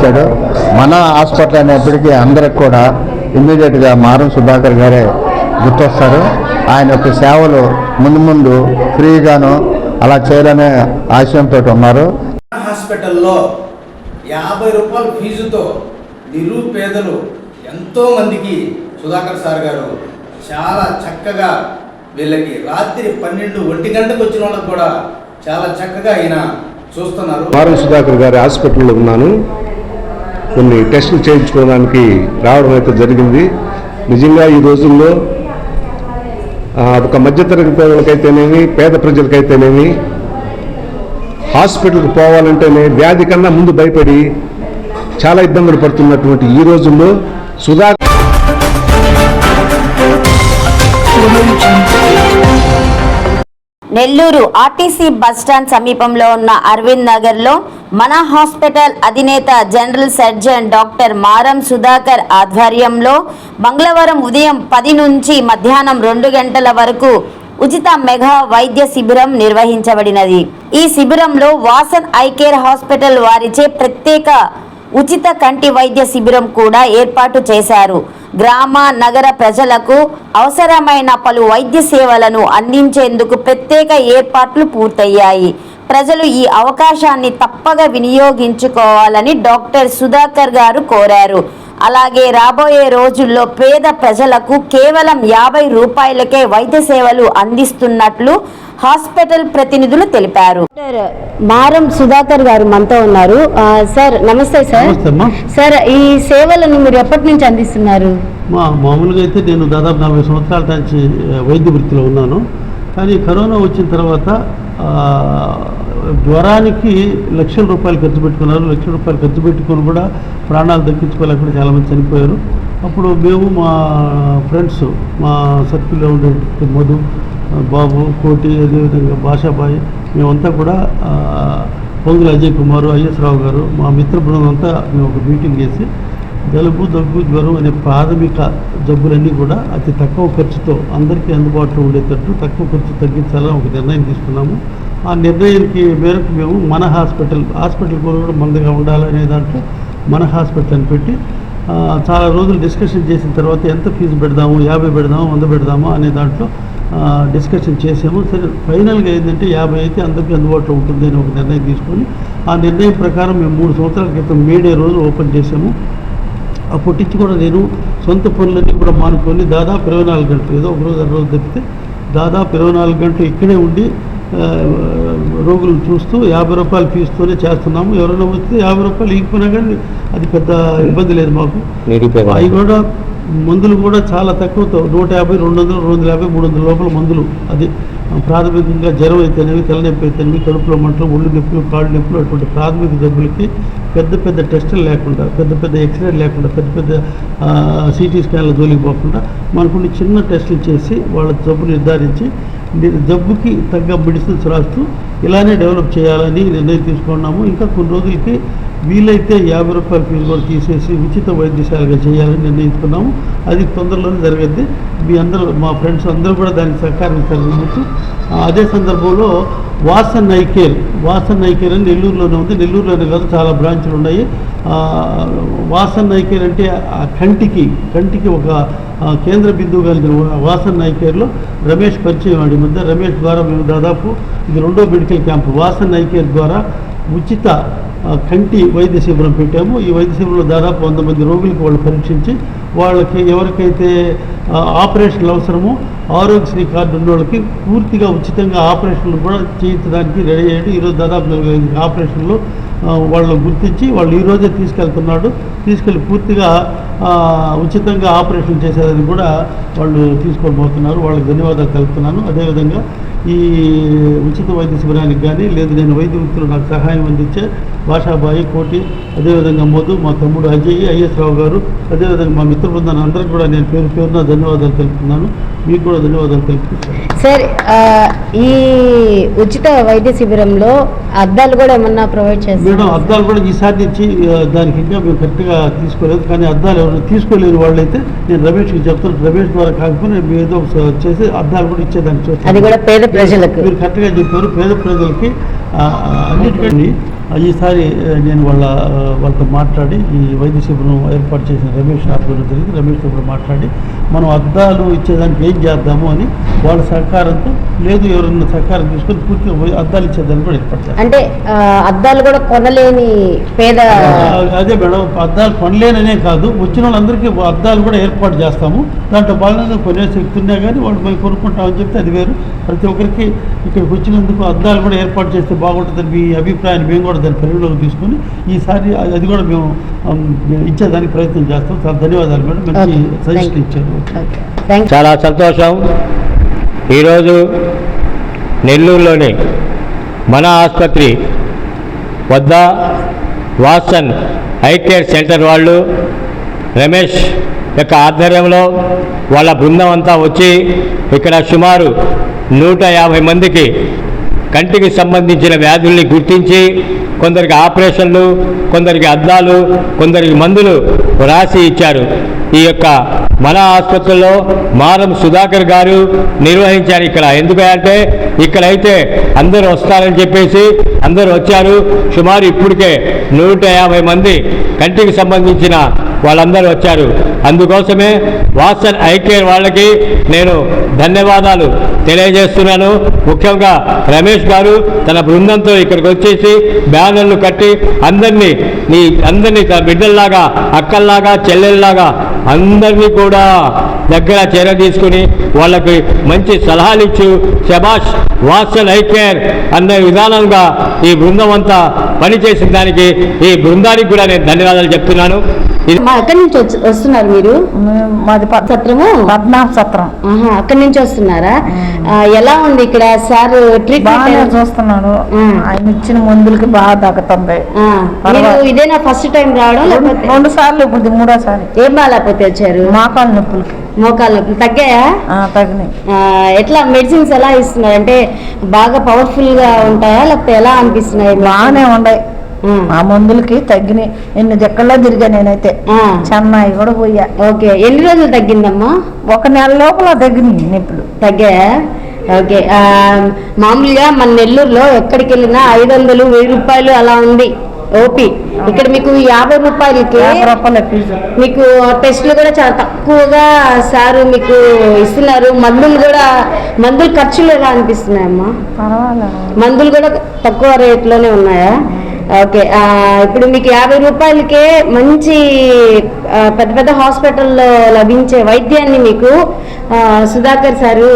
చేశాడు. మన హాస్పిటల్ అనేప్పటికీ అందరికి కూడా ఇమ్మీడియట్గా మారం సుధాకర్ గారే గుర్తొస్తారు. ఆయన యొక్క సేవలు ముందు ముందు ఫ్రీగాను అలా చేయాలనే ఆశయంతో ఉన్నారు. హాస్పిటల్లో యాభై రూపాయల ఫీజుతో నిరుపేదలు ఎంతో మందికి సుధాకర్ సార్ గారు చాలా చక్కగా వీళ్ళకి రాత్రి పన్నెండు ఒంటి గంటకు వచ్చిన వాళ్ళకి కూడా చాలా చక్కగా ఆయన చూస్తున్నారు. మారం సుధాకర్ గారి హాస్పిటల్లో ఉన్నాను. కొన్ని టెస్టులు చేయించుకోవడానికి రావడం అయితే జరిగింది. నిజంగా ఈ రోజుల్లో ఒక మధ్యతరగతి పేదలకైతేనేమి పేద ప్రజలకైతేనేమి హాస్పిటల్కి పోవాలంటేనే వ్యాధి కన్నా ముందు భయపడి చాలా ఇబ్బందులు పడుతున్నటువంటి ఈ రోజుల్లో సుధా నెల్లూరు ఆర్టీసీ బస్టాండ్ సమీపంలో ఉన్న అరవింద్ నగర్లో మన హాస్పిటల్ అధినేత జనరల్ సర్జన్ డాక్టర్ మారం సుధాకర్ ఆధ్వర్యంలో మంగళవారం ఉదయం పది నుంచి మధ్యాహ్నం రెండు గంటల వరకు ఉచిత మెగా వైద్య శిబిరం నిర్వహించబడినది. ఈ శిబిరంలో వాసన్ ఐకేర్ హాస్పిటల్ వారిచే ప్రత్యేక ఉచిత కంటి వైద్య శిబిరం కూడా ఏర్పాటు చేశారు. గ్రామ నగర ప్రజలకు అవసరమైన పలు వైద్య సేవలను అందించేందుకు ప్రత్యేక ఏర్పాట్లు పూర్తయ్యాయి. ప్రజలు ఈ అవకాశాన్ని తప్పగా వినియోగించుకోవాలని డాక్టర్ సుధాకర్ గారు కోరారు. అలాగే రాబోయే రోజుల్లో పేద ప్రజలకు కేవలం యాభై రూపాయలకే వైద్య సేవలు అందిస్తున్నట్లు హాస్పిటల్ ప్రతినిధులు తెలిపారు. మారం సుధాకర్ గారు మనతో ఉన్నారు. ఆ, సార్ నమస్తే సార్. సార్ ఈ సేవలను మీరు ఎప్పటి నుంచి అందిస్తున్నారు? మా మామూలుగా అయితే నేను దాదాపు నలభై సంవత్సరాల నుంచి వైద్య వృత్తిలో ఉన్నాను. కానీ కరోనా వచ్చిన తర్వాత ఆ, జ్వరానికి లక్షల రూపాయలు ఖర్చు పెట్టుకున్నారు. లక్షల రూపాయలు ఖర్చు పెట్టుకొని కూడా ప్రాణాలు దక్కించుకోలేకుండా చాలామంది చనిపోయారు. అప్పుడు మేము మా ఫ్రెండ్స్ మా సర్కిల్లో ఉండే మధు బాబు కోటి అదేవిధంగా భాషాబాయి మేమంతా కూడా ఆ, పొంగుల అజయ్ కుమార్ ఐఎస్ రావు గారు మా మిత్ర బృందం అంతా మేము ఒక మీటింగ్ చేసి జలుబు దగ్గు జ్వరం అనే ప్రాథమిక జబ్బులన్నీ కూడా అతి తక్కువ ఖర్చుతో అందరికీ అందుబాటులో ఉండేటట్టు తక్కువ ఖర్చు తగ్గించాలని ఒక నిర్ణయం తీసుకున్నాము. ఆ నిర్ణయానికి మేరకు మేము మన హాస్పిటల్ హాస్పిటల్ కూడా మందగా ఉండాలనే దాంట్లో మన హాస్పిటల్ అని పెట్టి చాలా రోజులు డిస్కషన్ చేసిన తర్వాత ఎంత ఫీజు పెడదాము యాభై పెడదాము వంద పెడదామా అనే దాంట్లో డిస్కషన్ చేసాము సరే ఫైనల్గా ఏంటంటే యాభై అయితే అందరికీ అందుబాటులో ఉంటుంది అని ఒక నిర్ణయం తీసుకొని ఆ నిర్ణయం ప్రకారం మేము మూడు సంవత్సరాల క్రితం మేడే రోజు ఓపెన్ చేసాము అప్పటి నుంచి కూడా నేను సొంత పనులన్నీ కూడా మానుకొని దాదాపు ఇరవై నాలుగు గంటలు ఏదో ఒక రోజు రోజు తప్పితే దాదాపు ఇరవై నాలుగు గంటలు ఇక్కడే ఉండి ఆ, రోగులను చూస్తూ యాభై రూపాయల ఫీజుతోనే చేస్తున్నాము. ఎవరైనా వస్తే యాభై రూపాయలు ఇగిపోయినా కానీ అది పెద్ద ఇబ్బంది లేదు మాకు. అవి కూడా మందులు కూడా చాలా తక్కువతో నూట యాభై రెండు వందలు రెండు వందల యాభై మూడు వందల లోపల మందులు. అది ప్రాథమికంగా జ్వరం అయితేనేవి తలనొప్పి అయితేనేవి కడుపులో మంటలు ఒళ్ళు నొప్పులు కాళ్ళు నొప్పులు అటువంటి ప్రాథమిక జబ్బులకి పెద్ద పెద్ద టెస్టులు లేకుండా పెద్ద పెద్ద ఎక్స్రే లేకుండా పెద్ద పెద్ద సిటీ స్కాన్ల జోలికి పోకుండా మనకున్న చిన్న టెస్టులు చేసి వాళ్ళ జబ్బు నిర్ధారించి జబ్బుకి తగ్గ మెడిసిన్స్ రాస్తూ ఇలానే డెవలప్ చేయాలని నిర్ణయం తీసుకున్నాము. ఇంకా కొన్ని రోజులకి వీలైతే యాభై రూపాయల ఫీజు కూడా తీసేసి ఉచిత వైద్యశాలగా చేయాలని నిర్ణయించుకున్నాము. అది తొందరలోనే జరగద్ది. మీ అందరూ మా ఫ్రెండ్స్ అందరూ కూడా దానికి సహకారం ఆ, అదే సందర్భంలో వాసన్ ఐకేర్ వాసన్ ఐకేర్ అని నెల్లూరులోనే ఉంది. నెల్లూరులోనే కాదు చాలా బ్రాంచ్లు ఉన్నాయి. వాసన్ నాయకేర్ అంటే ఆ కంటికి కంటికి ఒక కేంద్ర బిందువు కలిగిన వాసన్ నాయకేర్లో రమేష్ పరిచయం వాడి మధ్య రమేష్ ద్వారా మేము దాదాపు ఇది రెండో మెడికల్ క్యాంపు. వాసన్ నాయకేర్ ద్వారా ఉచిత కంటి వైద్య శిబిరం పెట్టాము. ఈ వైద్య శిబిరంలో దాదాపు వంద మంది రోగులకు వాళ్ళు పరీక్షించి వాళ్ళకి ఎవరికైతే ఆపరేషన్లు అవసరమో ఆరోగ్యశ్రీ కార్డు ఉన్న వాళ్ళకి పూర్తిగా ఉచితంగా ఆపరేషన్లు కూడా చేయించడానికి రెడీ అయ్యాడు. ఈరోజు దాదాపు నలభై ఐదు ఆపరేషన్లు వాళ్ళు గుర్తించి వాళ్ళు ఈరోజే తీసుకెళ్తున్నాడు. తీసుకెళ్ళి పూర్తిగా ఉచితంగా ఆపరేషన్ చేసేదని కూడా వాళ్ళు తీసుకొని పోతున్నారు. వాళ్ళకి ధన్యవాదాలు తెలుపుతున్నాను. అదేవిధంగా ఈ ఉచిత వైద్య శిబిరానికి కానీ లేదు నేను వైద్య వృత్తులు నాకు సహాయం అందించే భాషాబాయి కోటి అదేవిధంగా మధు మా తమ్ముడు అజయ్ ఐఎస్ రావు గారు అదేవిధంగా మా మిత్ర బృందాన్ని అందరికీ కూడా నేను పేరు పేరున ధన్యవాదాలు తెలుపుతున్నాను. మీకు కూడా సార్ ఈ ఉచిత వైద్య శిబిరంలో అద్దాలు కూడా ఏమన్నా ప్రొవైడ్ మేడం చేస్తారు అద్దాలు కూడా ఈసారి నుంచి ఆ, దానికి ఇంకా మేము కరెక్ట్గా తీసుకోలేదు. కానీ అద్దాలు ఎవరైనా తీసుకోలేని వాళ్ళైతే నేను రమేష్కి చెప్తాను. రమేష్ ద్వారా కాకపోతే మేము ఏదో చేసి అద్దాలు కూడా ఇచ్చేదానికి చూస్తాను అది కూడా పేద ప్రజలకు. మీరు కరెక్ట్గా చెప్పారు. పేద ప్రజలకి అన్నిటికంటే ఈసారి నేను వాళ్ళ వాళ్ళతో మాట్లాడి ఈ వైద్య శిబిరం ఏర్పాటు చేసిన రమేష్ ఆధ్వర్యం జరిగింది. రమేష్తో కూడా మాట్లాడి మనం అద్దాలు ఇచ్చేదానికి ఏం చేద్దాము అని వాళ్ళ సహకారంతో లేదు ఎవరన్నా సహకారం తీసుకొని పూర్తిగా అద్దాలు ఇచ్చేదానికి కూడా చేస్తాం అంటే అద్దాలు కూడా కొనలేని పేద అదే మేడం అద్దాలు కొనలేననే కాదు వచ్చిన వాళ్ళందరికీ అద్దాలు కూడా ఏర్పాటు చేస్తాము. దాంట్లో భాగంగా కొనే శక్తి ఉన్నా కానీ వాళ్ళు మేము కొనుక్కుంటామని చెప్తే అది వేరు. ప్రతి ఒక్కరికి ఇక్కడికి వచ్చినందుకు అద్దాలు కూడా ఏర్పాటు చేస్తే బాగుంటుందని మీ అభిప్రాయాన్ని మేము కూడా దాన్ని పరిగణలోకి తీసుకొని ఈసారి అది కూడా మేము ఇచ్చేదానికి ప్రయత్నం చేస్తాం. చాలా ధన్యవాదాలు మేడం. మంచి సజెషన్. ఇచ్చారు. చాలా సంతోషం. ఈరోజు నెల్లూరులోని మన ఆసుపత్రి వద్ద వాట్సన్ ఐ కేర్ సెంటర్ వాళ్ళు రమేష్ యొక్క ఆధ్వర్యంలో వాళ్ళ బృందం అంతా వచ్చి ఇక్కడ సుమారు నూట యాభై మందికి కంటికి సంబంధించిన వ్యాధుల్ని గుర్తించి కొందరికి ఆపరేషన్లు కొందరికి అద్దాలు కొందరికి మందులు రాసి ఇచ్చారు. ఈ యొక్క మన ఆసుపత్రిలో మారం సుధాకర్ గారు నిర్వహించారు ఇక్కడ. ఎందుకంటే ఇక్కడైతే అందరూ వస్తారని చెప్పేసి అందరూ వచ్చారు. సుమారు ఇప్పటికే నూట యాభై మంది కంటికి సంబంధించిన వాళ్ళందరూ వచ్చారు. అందుకోసమే వాట్సన్ ఐకేర్ వాళ్ళకి నేను ధన్యవాదాలు తెలియజేస్తున్నాను. ముఖ్యంగా రమేష్ గారు తన బృందంతో ఇక్కడికి వచ్చేసి బ్యానర్లు కట్టి అందరినీ నీ అందరినీ తన బిడ్డల్లాగా అక్కల్లాగా చెల్లెల్లాగా అందరినీ కూడా దగ్గర చేర తీసుకుని వాళ్ళకి మంచి సలహాలు ఇచ్చు శబాష్ వాట్సన్ ఐ కేర్ అన్న విధానంగా ఈ బృందం అంతా పనిచేసిన దానికి ఈ బృందానికి కూడా నేను ధన్యవాదాలు చెప్తున్నాను. మా ఎక్కడి నుంచి వచ్చి- వస్తున్నారు మీరు? మాది సత్రము పద్మనాభ సత్రం. అక్కడి నుంచి వస్తున్నారా? ఎలా ఉంది ఇక్కడ సార్ ట్రీట్మెంట్ చూస్తున్నాడు ఉమ్. ఆయన ఇచ్చిన మందులకి బాగా తగ్గుతుంది ఇదేనా ఫస్ట్ టైం రావడం రెండు సార్లు ఇప్పుడు ఇది మూడోసారి. ఏం బాగాలేకపోతే వచ్చారు? మోకాలు నొప్పులకి. మోకాళ్ళ నొప్పులు తగ్గాయా? ఆ, ఎట్లా మెడిసిన్స్ ఎలా ఇస్తున్నారు? అంటే బాగా పవర్ఫుల్గా ఉంటాయా? లేకపోతే ఎలా అనిపిస్తున్నాయి? బాగానే ఉన్నాయి ఆ, మందులకి తగ్గినాయి. ఎన్ని దిక్కల్లో తిరిగా నేనైతే. చెన్నై కూడా పోయా. ఓకే. ఎన్ని రోజులు తగ్గిందమ్మా? ఒక నెల లోపల తగ్గినాయి నొప్పులు. తగ్గాయా? ఓకే. మామూలుగా మన నెల్లూరులో ఎక్కడికి వెళ్ళినా ఐదు వందలు వెయ్యి రూపాయలు అలా ఉంది. ఓపీ ఇక్కడ మీకు యాభై రూపాయలకి మీకు టెస్టులు కూడా చాలా తక్కువగా సారు మీకు ఇస్తున్నారు. మందులు కూడా మందుల ఖర్చులు ఎలా అనిపిస్తున్నాయమ్మా మందులు కూడా తక్కువ రేట్లోనే ఉన్నాయా? ఓకే ఇప్పుడు మీకు యాభై రూపాయలకే మంచి పెద్ద పెద్ద హాస్పిటల్లో లభించే వైద్యాన్ని మీకు సుధాకర్ సారు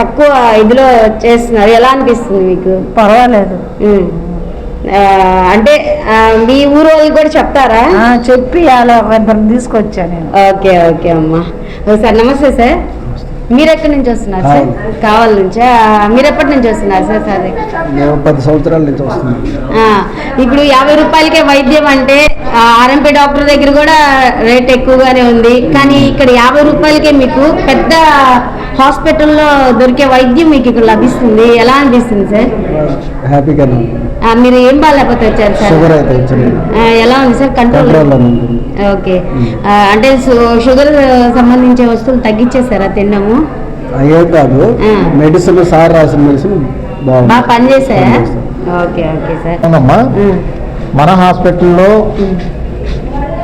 తక్కువ ఇదిలో చేస్తున్నారు. ఎలా అనిపిస్తుంది మీకు? పర్వాలేదు. అంటే మీ ఊరు వాళ్ళు కూడా చెప్తారా? ఆ, చెప్పి అలా తీసుకొచ్చా నేను. ఓకే ఓకే అమ్మా. Sir namaste sir. మీరు ఎక్కడి నుంచి వస్తున్నారు సార్? కావాలి. నుంచా? మీరు ఎప్పటి నుంచి వస్తున్నారు సార్ సార్? పది సంవత్సరాల నుంచి వస్తున్నాం. ఆ, ఇప్పుడు యాభై రూపాయలకే వైద్యం అంటే ఆర్ఎంపీ డాక్టర్ దగ్గర కూడా రేట్ ఎక్కువగానే ఉంది. కానీ ఇక్కడ యాభై రూపాయలకే మీకు పెద్ద హాస్పిటల్లో దొరికే వైద్యం మీకు ఇక్కడ లభిస్తుంది. ఎలా అనిపిస్తుంది సార్? ఆ, మీరు ఏం బాగాలేకపోతే వచ్చారు సార్? షుగర్ అయితే ఎలా ఉంది సార్? Control okay. అంటే షుగర్ సంబంధించే వస్తువులు తగ్గించేసారా తిన్నాము? అయ్యే కాదు. మెడిసిన్ సార్ రాసిన మెడిసిన్ బాగా పనిచేసాయా. Okay okay sir. మన హాస్పిటల్లో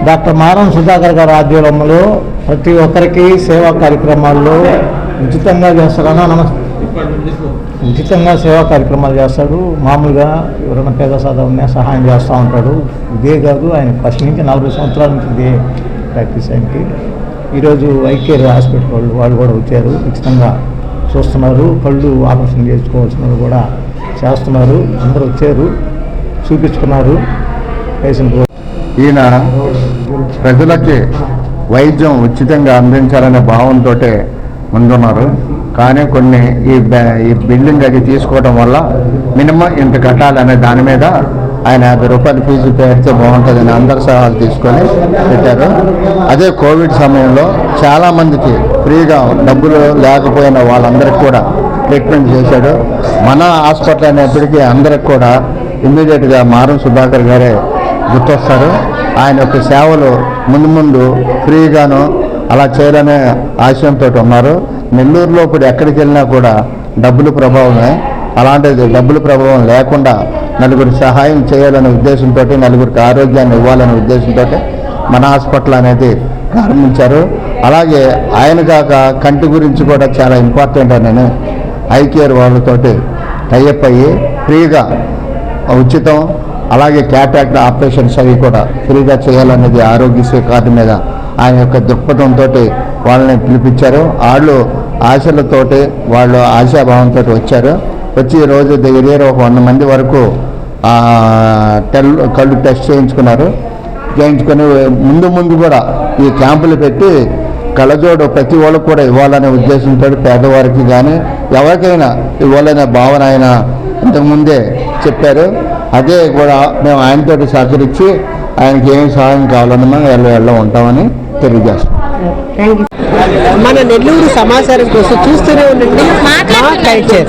డాక్టర్ మారం సుధాకర్ గారి ఆధ్వర్యంలో ప్రతి ఒక్కరికి సేవా కార్యక్రమాల్లో ఉచితంగా చేస్తారన్నా నమస్తే ఉచితంగా సేవా కార్యక్రమాలు చేస్తాడు. మామూలుగా ఎవరైనా పేద సాధారణ సహాయం చేస్తూ ఉంటాడు. ఇదే కాదు ఆయన ఫస్ట్ నుంచి నలభై సంవత్సరాల నుంచి ఇదే ప్రాక్టీస్ ఆయనకి. ఈరోజు ఐకేర్ హాస్పిటల్ వాళ్ళు వాళ్ళు కూడా వచ్చారు. ఉచితంగా చూస్తున్నారు. కళ్ళు ఆపరేషన్ చేసుకోవాల్సిన వాళ్ళు కూడా చేస్తున్నారు. అందరూ వచ్చారు. చూపించుకున్నారు. పేషెంట్ ఈయన ప్రజలకి వైద్యం ఉచితంగా అందించాలనే భావంతో ముందున్నారు. కానీ కొన్ని ఈ ఈ బిల్డింగ్ అది తీసుకోవడం వల్ల మినిమం ఇంత కట్టాలనే దాని మీద ఆయన యాభై రూపాయలు ఫీజు పెడితే బాగుంటుందని అందరి సలహాలు తీసుకొని పెట్టారు. అదే కోవిడ్ సమయంలో చాలామందికి ఫ్రీగా డబ్బులు లేకపోయిన వాళ్ళందరికీ కూడా ట్రీట్మెంట్ చేశాడు. మన హాస్పిటల్ అనేప్పటికీ అందరికి కూడా ఇమ్మీడియట్గా మారం సుధాకర్ గారే గుర్తొస్తారు. ఆయన యొక్క సేవలు ముందు ముందు ఫ్రీగాను అలా చేయాలనే ఆశయంతో ఉన్నారు. నెల్లూరులో ఇప్పుడు ఎక్కడికి వెళ్ళినా కూడా డబ్బులు ప్రభావమే. అలాంటిది డబ్బులు ప్రభావం లేకుండా నలుగురు సహాయం చేయాలనే ఉద్దేశంతో నలుగురికి ఆరోగ్యాన్ని ఇవ్వాలనే ఉద్దేశంతో మన హాస్పిటల్ అనేది ప్రారంభించారు. అలాగే ఆయన కాక కంటి గురించి కూడా చాలా ఇంపార్టెంట్ అని ఐ కేర్ వాళ్ళతోటి టైఅప్ అయ్యి ఫ్రీగా ఉచితం అలాగే క్యాటాక్ట్ ఆపరేషన్స్ అవి కూడా ఫ్రీగా చేయాలనేది ఆరోగ్యశ్రీ కార్డు మీద ఆయన యొక్క దృక్పథంతో వాళ్ళని పిలిపించారు. వాళ్ళు ఆశలతోటి వాళ్ళు ఆశాభావంతో వచ్చారు. వచ్చి రోజు దగ్గర దగ్గర ఒక వంద మంది వరకు టెల్ కళ్ళు టెస్ట్ చేయించుకున్నారు. చేయించుకొని ముందు ముందు కూడా ఈ క్యాంపులు పెట్టి కళ్ళజోడు ప్రతి వాళ్ళకు కూడా ఇవ్వాలనే ఉద్దేశంతో పేదవారికి కానీ ఎవరికైనా ఇవ్వాలనే భావన ఆయన ఇంతకుముందే చెప్పారు. అదే కూడా మేము ఆయనతోటి సహకరించి ఆయనకి ఏం సహాయం కావాలన్నా ఎల్ల ఎల్ల ఉంటామని తెలియజేస్తాం మన నెల్లూరు సమాచారం కోసం చూస్తూనే ఉండండి. మా కల్చర్